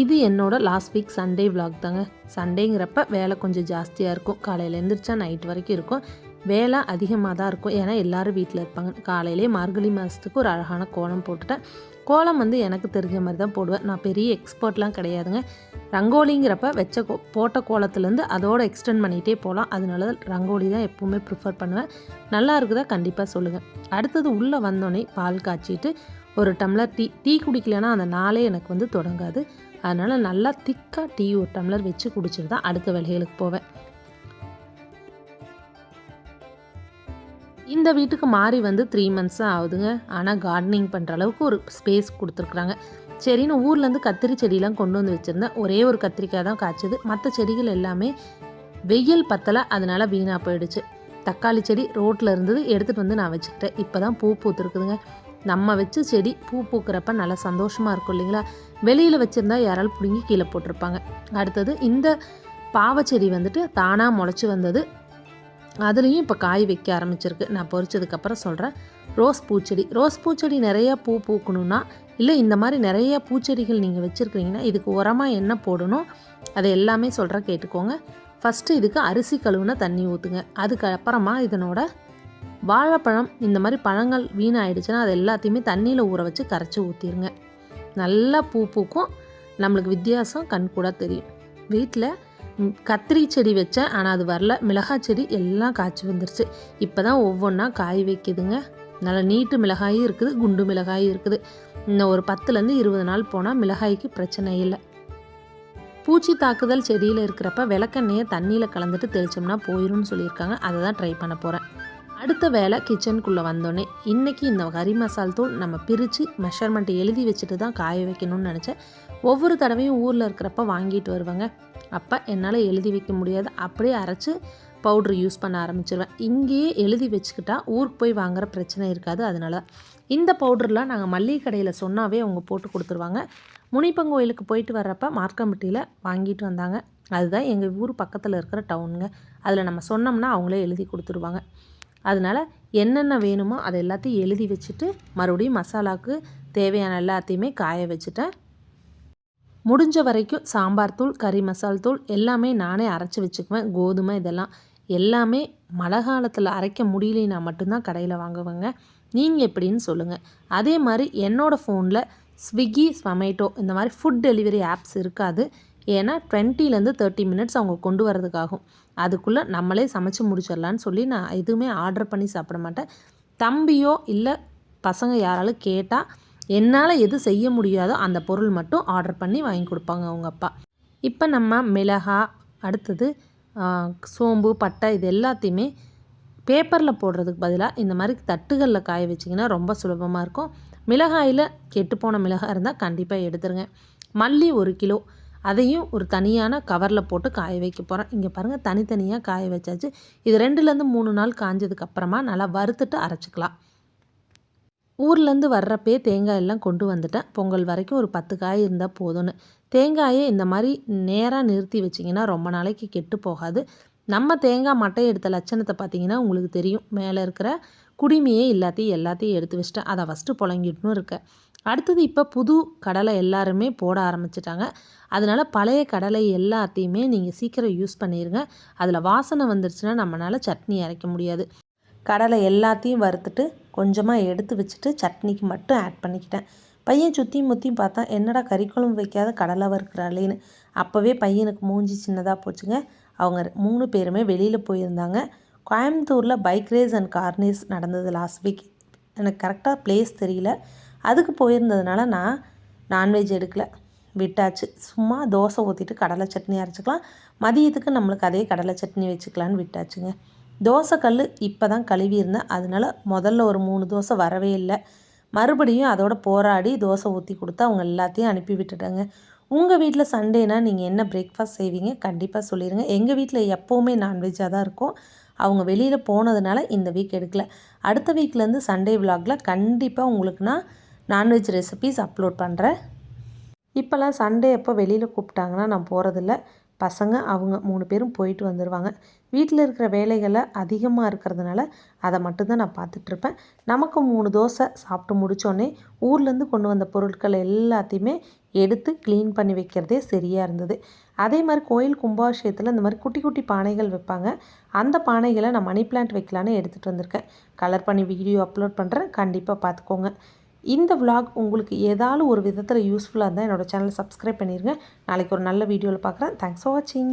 இது என்னோட last week Sunday vlog தாங்க. சண்டேங்கிறப்ப வேலை கொஞ்சம் ஜாஸ்தியாக இருக்கும். காலையில் எழுந்திரிச்சா நைட் வரைக்கும் இருக்கும். வேலை அதிகமாக தான் இருக்கும். ஏன்னா எல்லோரும் வீட்டில் இருப்பாங்க. காலையிலே மார்கழி மாதத்துக்கு ஒரு அழகான கோலம் போட்டுட்டேன். கோலம் வந்து எனக்கு தெரிஞ்ச மாதிரி தான் போடுவேன். நான் பெரிய எக்ஸ்பர்ட்லாம் கிடையாதுங்க. ரங்கோலிங்கிறப்ப வச்ச கோ போட்ட கோலத்துலேருந்து அதோட எக்ஸ்டெண்ட் பண்ணிகிட்டே போகலாம் அதனால தான் ரங்கோலி தான் எப்போவுமே ப்ரிஃபர் பண்ணுவேன். நல்லா இருக்குதா கண்டிப்பாக சொல்லுங்கள் அடுத்தது உள்ளே வந்தோடனே பால் காய்ச்சிட்டு ஒரு டம்ளர் டீ டீ குடிக்கலைன்னா அந்த நாளே எனக்கு வந்து தொடங்காது. அதனால் நல்லா திக்காக டீ ஒரு டம்ளர் வச்சு குடிச்சிட்டு தான் அடுத்த வேலைகளுக்கு போவேன். இந்த வீட்டுக்கு மாறி வந்து த்ரீ மந்த்ஸ் தான் ஆகுதுங்க. ஆனால் கார்டனிங் பண்ணுற அளவுக்கு ஒரு ஸ்பேஸ் கொடுத்துருக்குறாங்க. சரின்னு ஊர்லேருந்து கத்திரி செடியெலாம் கொண்டு வந்து வச்சுருந்தேன். ஒரே ஒரு கத்திரிக்காய் தான் காய்ச்சது. மற்ற செடிகள் எல்லாமே வெயில் பத்தலை அதனால் வீணாக போயிடுச்சு. தக்காளி செடி ரோட்டில் இருந்தது எடுத்துகிட்டு வந்து நான் வச்சுக்கிட்டேன். இப்போ தான் பூ பூத்துருக்குதுங்க. நம்ம வச்ச செடி பூ பூக்கிறப்ப நல்லா சந்தோஷமாக இருக்கும் இல்லைங்களா? வெளியில் வச்சுருந்தா யாரால் பிடுங்கி கீழே போட்டிருப்பாங்க. அடுத்தது இந்த பாவச்செடி வந்துட்டு தானாக முளைச்சி வந்தது. அதுலேயும் இப்போ காய் வைக்க ஆரம்பிச்சிருக்கு. நான் பொறிச்சதுக்கப்புறம் சொல்கிறேன் ரோஸ் பூச்செடி. ரோஸ் பூச்செடி நிறைய பூ பூக்கணும்னா இல்லை இந்த மாதிரி நிறைய பூச்செடிகள் நீங்கள் வச்சுருக்கிறீங்கன்னா இதுக்கு உரமாக என்ன போடணும்? அதை எல்லாமே சொல்கிறேன் கேட்டுக்கோங்க. ஃபஸ்ட்டு இதுக்கு அரிசி கழுவுன தண்ணி ஊற்றுங்க அதுக்கப்புறமா இதனோட வாழைப்பழம் இந்த மாதிரி பழங்கள் வீணாயிடுச்சுன்னா அது எல்லாத்தையுமே தண்ணியில் ஊற வச்சு கரைச்சி ஊற்றிடுங்க நல்லா பூ பூக்கும். நம்மளுக்கு வித்தியாசம் கண் கூட தெரியும். வீட்டில் கத்திரி செடி வச்சேன் ஆனால் அது வரல. மிளகாய் செடி எல்லாம் காய்ச்சி வந்துருச்சு. இப்போ தான் ஒவ்வொன்றா காய் வைக்குதுங்க. நல்லா நீட்டு மிளகாயும் இருக்குது குண்டு மிளகாயும் இருக்குது. இன்னும் ஒரு பத்துலேருந்து இருபது நாள் போனால் மிளகாய்க்கு பிரச்சனை இல்லை. பூச்சி தாக்குதல் செடியில் இருக்கிறப்ப விளக்கெண்ணெயை தண்ணியில் கலந்துட்டு தெளிச்சோம்னா போயிடும்னு சொல்லியிருக்காங்க. அதை தான் ட்ரை பண்ண போகிறேன் அடுத்த வேலை கிச்சனுக்குள்ளே வந்தோடனே இன்றைக்கி இந்த கறி மசால் தூள் நம்ம பிரித்து மெஷர்மெண்ட் எழுதி வச்சுட்டு தான் காய வைக்கணும்னு நினச்சேன். ஒவ்வொரு தடவையும் ஊரில் இருக்கிறப்ப வாங்கிட்டு வருவாங்க. அப்போ என்னால் எழுதி வைக்க முடியாது. அப்படியே அரைச்சி பவுட்ரு யூஸ் பண்ண ஆரம்பிச்சிருவேன். இங்கேயே எழுதி வச்சுக்கிட்டா ஊருக்கு போய் வாங்குகிற பிரச்சனை இருக்காது. அதனால இந்த பவுடர்லாம் நாங்கள் மல்லிகை கடையில் சொன்னாவே அவங்க போட்டு கொடுத்துருவாங்க. முனிப்பங்கோயிலுக்கு போயிட்டு வர்றப்ப மார்க்கம்பட்டியில் வாங்கிட்டு வந்தாங்க. அதுதான் எங்கள் ஊர் பக்கத்தில் இருக்கிற டவுனுங்க அதில் நம்ம சொன்னோம்னா அவங்களே எழுதி கொடுத்துருவாங்க. அதனால் என்னென்ன வேணுமோ அதை எல்லாத்தையும் எழுதி வச்சுட்டு மறுபடியும் மசாலாவுக்கு தேவையான எல்லாத்தையுமே காய வச்சுட்டேன். முடிஞ்ச வரைக்கும் சாம்பார் தூள் கறி மசால் தூள் எல்லாமே நானே அரைச்சி வச்சுக்குவேன். கோதுமை இதெல்லாம் எல்லாமே மழை காலத்தில் அரைக்க முடியலன்னா மட்டும்தான் கடையில் வாங்குவேங்க. நீங்கள் எப்படின்னு சொல்லுங்கள் அதே மாதிரி என்னோடய ஃபோனில் ஸ்விக்கி ஸ்வமேட்டோ இந்த மாதிரி ஃபுட் டெலிவரி ஆப்ஸ் இருக்காது. ஏன்னா டுவெண்ட்டிலேருந்து தேர்ட்டி மினிட்ஸ் அவங்க கொண்டு வரதுக்காகும் அதுக்குள்ளே நம்மளே சமைச்சு முடிச்சிடலான்னு சொல்லி நான் எதுவுமே ஆர்டர் பண்ணி சாப்பிட மாட்டேன். தம்பியோ இல்லை பசங்க யாராலும் கேட்டால் என்னால் எது செய்ய முடியாதோ அந்த பொருள் மட்டும் ஆர்டர் பண்ணி வாங்கி கொடுப்பாங்க அவங்க அப்பா. இப்போ நம்ம மிளகா அடுத்தது சோம்பு பட்டை இது எல்லாத்தையுமே பேப்பரில் போடுறதுக்கு பதிலாக இந்த மாதிரி தட்டுகளில் காய வச்சிங்கன்னா ரொம்ப சுலபமாக இருக்கும். மிளகாயில் கெட்டுப்போன மிளகாய் இருந்தால் கண்டிப்பாக எடுத்துருங்க. மல்லி ஒரு கிலோ அதையும் ஒரு தனியான கவரில் போட்டு காய வைக்க போகிறேன் இங்கே பாருங்கள் தனித்தனியாக காய வச்சாச்சு. இது ரெண்டுலேருந்து மூணு நாள் காஞ்சதுக்கப்புறமா நல்லா வறுத்துட்டு அரைச்சிக்கலாம். ஊர்லேருந்து வர்றப்பே தேங்காய் எல்லாம் கொண்டு வந்துட்டேன். பொங்கல் வரைக்கும் ஒரு பத்து காய் இருந்தால் போதும்னு. தேங்காயை இந்த மாதிரி நேராக நிறுத்தி வச்சிங்கன்னா ரொம்ப நாளைக்கு கெட்டு போகாது. நம்ம தேங்காய் மட்டை எடுத்த லட்சணத்தை பார்த்தீங்கன்னா உங்களுக்கு தெரியும். மேலே இருக்கிற குடிமையே எல்லாத்தையும் எல்லாத்தையும் எடுத்து வச்சுட்டேன். அதை ஃபஸ்ட்டு புழங்கிட்டுன்னு இருக்கேன் அடுத்தது இப்போ புது கடலை எல்லாருமே போட ஆரம்பிச்சிட்டாங்க. அதனால் பழைய கடலை எல்லாத்தையுமே நீங்கள் சீக்கிரம் யூஸ் பண்ணிடுங்க அதில் வாசனை வந்துருச்சுன்னா நம்மளால் சட்னி அரைக்க முடியாது. கடலை எல்லாத்தையும் வறுத்துட்டு கொஞ்சமாக எடுத்து வச்சுட்டு சட்னிக்கு மட்டும் ஆட் பண்ணிக்கிட்டேன். பையன் சுற்றியும் முற்றியும் பார்த்தா என்னடா கறிக்குழம்பு வைக்காத கடலை வறுக்கிறாளேன்னு. அப்போவே பையனுக்கு மூஞ்சி சின்னதாக போச்சுங்க. அவங்க மூணு பேருமே வெளியில் போயிருந்தாங்க. கோயம்புத்தூரில் bike race and car race நடந்தது லாஸ்ட் வீக் எனக்கு கரெக்டாக ப்ளேஸ் தெரியல. அதுக்கு போயிருந்ததுனால நான் நான்வெஜ் எடுக்கலை. விட்டாச்சு. சும்மா தோசை ஊற்றிட்டு கடலை சட்னி அரைச்சிக்கலாம். மதியத்துக்கு நம்மளுக்கு அதே கடலை சட்னி வச்சுக்கலான்னு விட்டாச்சுங்க. தோசை கல் இப்போ தான் கழுவி இருந்தேன் அதனால முதல்ல ஒரு மூணு தோசை வரவே இல்லை. மறுபடியும் அதோட போராடி தோசை ஊற்றி கொடுத்து அவங்க எல்லாத்தையும் அனுப்பி விட்டுட்டாங்க. உங்கள் வீட்டில் சண்டேனா நீங்கள் என்ன பிரேக்ஃபாஸ்ட் செய்வீங்க? கண்டிப்பாக சொல்லிடுங்க எங்கள் வீட்டில் எப்போவுமே நான்வெஜ்ஜாக தான் இருக்கும். அவங்க வெளியில் போனதுனால இந்த வீக் எடுக்கல. அடுத்த வீக்லேருந்து சண்டே விலாகில் கண்டிப்பாக உங்களுக்கு நான் நான்வெஜ் ரெசிபீஸ் அப்லோட் பண்ணுறேன் இப்போல்லாம் சண்டே எப்போ வெளியில் கூப்பிட்டாங்கன்னா நான் போகிறதில்ல பசங்க அவங்க மூணு பேரும் போயிட்டு வந்துடுவாங்க வீட்டில் இருக்கிற வேலைகளை அதிகமாக இருக்கிறதுனால அதை மட்டும்தான் நான் பார்த்துட்ருப்பேன். நமக்கு மூணு தோசை சாப்பிட்டு முடித்தோடனே ஊர்லேருந்து கொண்டு வந்த பொருட்கள் எல்லாத்தையுமே எடுத்து க்ளீன் பண்ணி வைக்கிறதே சரியாக இருந்தது. அதே மாதிரி கோயில் கும்பாபிஷேகத்தில் இந்த மாதிரி குட்டி குட்டி பானைகள் வைப்பாங்க. அந்த பானைகளை நான் மணி பிளான்ட் வைக்கலான்னு எடுத்துகிட்டு வந்திருக்கேன். கலர் பண்ணி வீடியோ அப்லோட் பண்ணுறேன் கண்டிப்பாக பார்த்துக்கோங்க. இந்த விலாக் உங்களுக்கு ஏதாவது ஒரு விதத்தில் யூஸ்ஃபுல்லாக இருந்தால் என்னோடய சேனலை சப்ஸ்கிரைப் பண்ணிடுங்க நாளைக்கு ஒரு நல்ல வீடியோவில் பார்க்குறேன் தேங்க்ஸ் ஃபார் வாட்சிங்